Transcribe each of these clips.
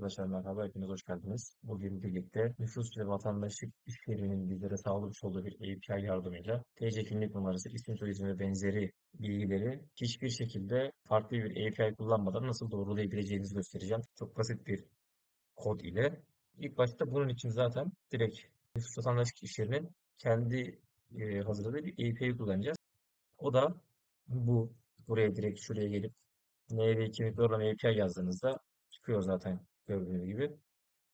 Arkadaşlar merhaba, hepiniz hoş geldiniz. Bugün birlikte nüfus ve vatandaşlık işlerinin bizlere sağlamış olduğu bir API yardımıyla TC kimlik numarası, isim soyisim ve benzeri bilgileri hiçbir şekilde farklı bir API kullanmadan nasıl doğrulayabileceğinizi göstereceğim. Çok basit bir kod ile. İlk başta bunun için zaten direkt nüfus vatandaşlık işlerinin kendi e, hazırladığı bir API kullanacağız. O da bu. Buraya direkt şuraya gelip NV kimlik doğrulama API yazdığınızda çıkıyor zaten gördüğünüz gibi.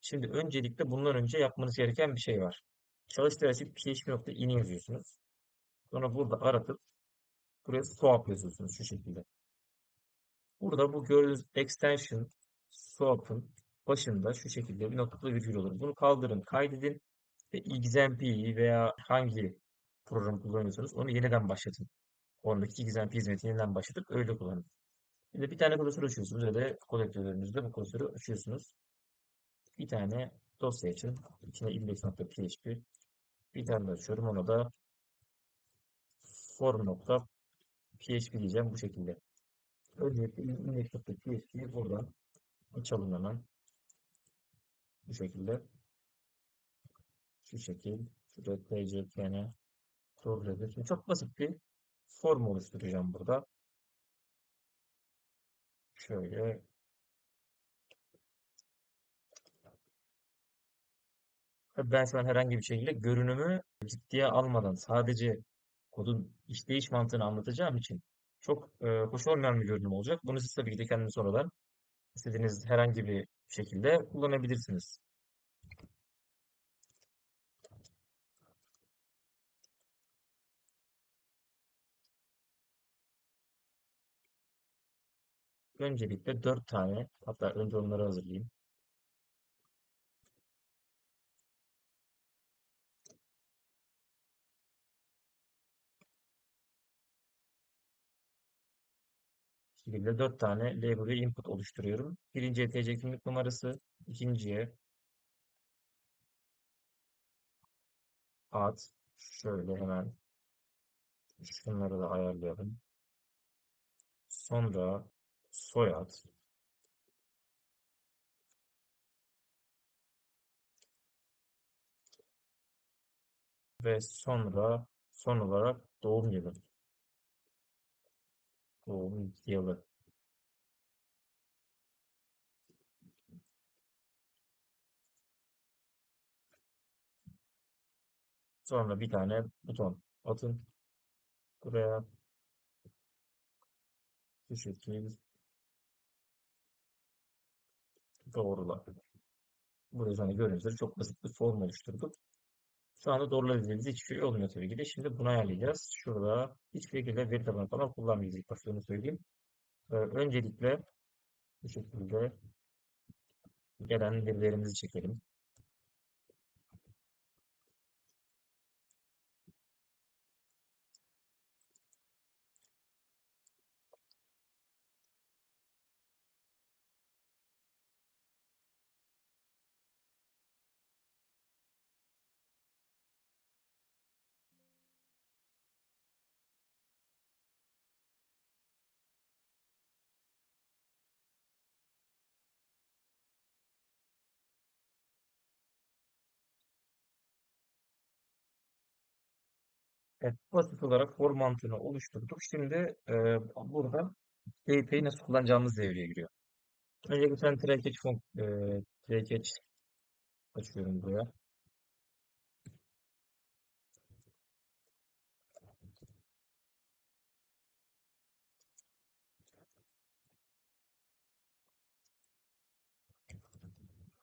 Şimdi öncelikle bundan önce yapmanız gereken bir şey var. Çalıştır açıp php.ini yazıyorsunuz. Sonra burada aratıp buraya swap yazıyorsunuz şu şekilde. Burada bu gördüğünüz extension swap'ın başında şu şekilde bir noktalı virgül olur. Bunu kaldırın, kaydedin ve XMP'yi veya hangi program kullanıyorsanız onu yeniden başlatın. Oradaki XMP hizmetini yeniden başlatıp öyle kullanın. Şimdi bir tane klasör açıyorsunuz ya da kolektörlerinizde bu klasörü açıyorsunuz. Bir tane dosya için içine index.php bir tane de açıyorum. Ona da form.php diyeceğim bu şekilde. Öncelikle index.php'yi buradan açalım hemen. Bu şekilde. Şu şekil. Şurada doğru Çok basit bir form oluşturacağım burada. Şöyle ben şu an herhangi bir şekilde görünümü ciddiye almadan sadece kodun işleyiş mantığını anlatacağım için çok e, hoş olmayan bir görünüm olacak. Bunu siz tabii ki de kendiniz sonradan istediğiniz herhangi bir şekilde kullanabilirsiniz. Öncelikle 4 tane hatta önce onları hazırlayayım. şekilde 4 tane label ve input oluşturuyorum. Birinciye TC kimlik numarası, ikinciye ad, şöyle hemen şunları da ayarlayalım. Sonra soyad ve sonra son olarak doğum yılı. Doğum yılı. Sonra bir tane buton atın. Buraya şu şekil doğrula. Burada hani gördüğünüz çok basit bir form oluşturduk. Şu anda doğrulayabildiğimiz hiçbir şey olmuyor tabii ki de. Şimdi bunu ayarlayacağız. Şurada hiçbir şekilde veri tabanı falan kullanmayacağız. İlk başta söyleyeyim. Ee, öncelikle bu şekilde gelen verilerimizi çekelim. Evet, basit olarak for mantığını oluşturduk. Şimdi e, burada PHP'yi nasıl kullanacağımız devreye giriyor. Önce bir tane catch, fon e, catch açıyorum buraya.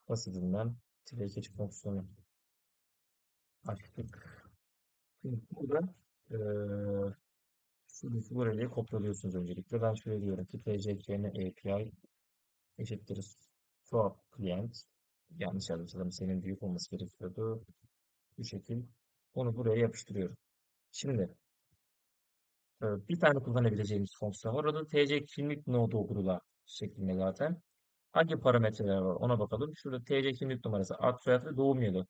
Basitinden catch fonksiyonu açtık. Şimdi burada e, şuradaki burayı kopyalıyorsunuz öncelikle. Ben şöyle diyorum ki tcpn API eşittir swap client yanlış yazmışım senin büyük olması gerekiyordu. Bu şekil. Onu buraya yapıştırıyorum. Şimdi bir tane kullanabileceğimiz fonksiyon var. O da tc kimlik no doğrula şeklinde zaten. Hangi parametreler var ona bakalım. Şurada tc kimlik numarası, ad soyad ve doğum yılı.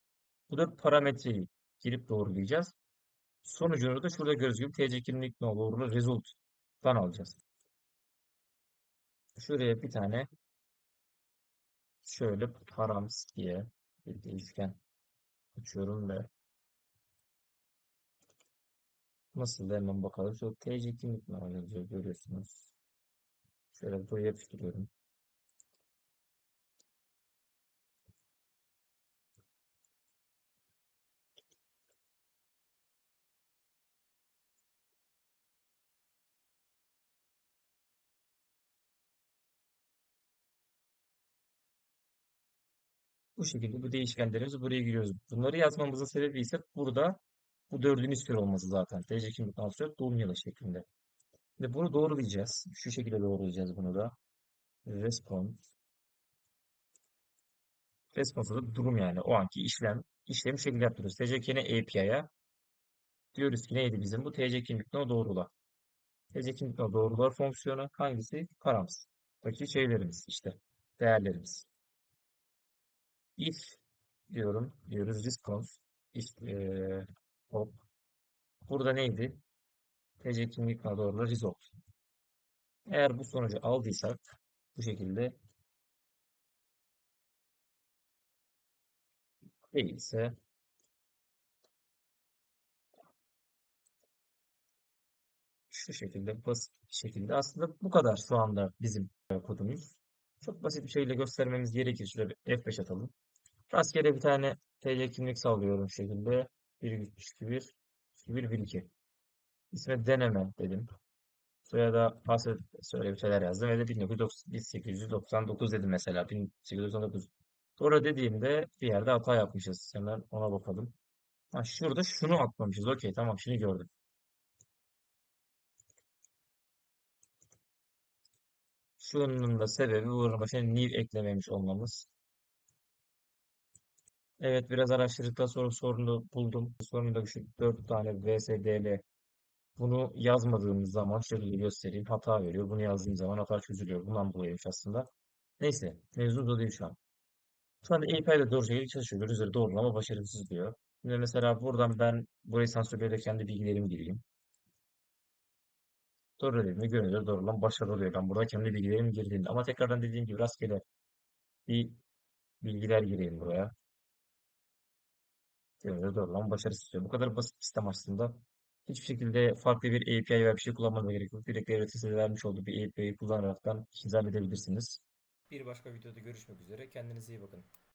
Bu da parametreyi girip doğrulayacağız. Sonucunu da şurada gözüküyor. TC kimlik nolu result'tan alacağız. Şuraya bir tane şöyle params diye bir değişken açıyorum ve nasıl da hemen bakalım. Şu TC kimlik yazıyor görüyorsunuz. Şöyle buraya yapıştırıyorum. Bu şekilde bu değişkenlerimizi buraya giriyoruz. Bunları yazmamızın sebebi ise burada bu dördün istiyor olması zaten. TC kimlik numarası doğum yılı şeklinde. Ve bunu doğrulayacağız. Şu şekilde doğrulayacağız bunu da. Response. Response'da da durum yani. O anki işlem. işlemi şekilde yapıyoruz. TCK'ne API'ya diyoruz ki neydi bizim bu? TC kimlik no doğrula. TC kimlik no doğrular fonksiyonu hangisi? Params. Buradaki şeylerimiz işte. Değerlerimiz. If diyorum. Diyoruz response. If, eee, hop. Burada neydi? TC kimlik no doğrula result. Eğer bu sonucu aldıysak bu şekilde değilse şu şekilde basit bir şekilde aslında bu kadar şu anda bizim kodumuz. Çok basit bir şekilde göstermemiz gerekir. Şöyle bir F5 atalım. Rastgele bir tane TC kimlik sallıyorum şu şekilde. 1.3.2.1 1.1.2 İsme deneme dedim. Soyada password söyle bir şeyler yazdım ve de 1899 dedim mesela. 1899. Sonra dediğimde bir yerde hata yapmışız. Hemen ona bakalım. Ha, şurada şunu atmamışız. Okey tamam şimdi gördüm. Şunun da sebebi başına new eklememiş olmamız. Evet biraz araştırdıktan sonra sorunu buldum. Sorunu da şu 4 tane VSDL. Bunu yazmadığımız zaman şöyle göstereyim. Hata veriyor. Bunu yazdığım zaman hata çözülüyor. Bundan dolayıymış aslında. Neyse. Mevzu da değil şu an. Şu anda API ile doğru şekilde çalışıyor. Gördüğünüz üzere doğrulama başarısız diyor. Şimdi mesela buradan ben burayı sansürleyerek kendi bilgilerimi gireyim. Doğru dediğimde görünüyor doğrulan başarılı oluyor. Ben burada kendi bilgilerimi girdim. Ama tekrardan dediğim gibi rastgele bir bilgiler gireyim buraya. Görünüyor doğrulan başarısız istiyor. Bu kadar basit bir sistem aslında. Hiçbir şekilde farklı bir API veya bir şey kullanmanıza gerek yok. Direkt devlet size vermiş olduğu bir API'yi kullanaraktan işinizi halledebilirsiniz. Bir başka videoda görüşmek üzere. Kendinize iyi bakın.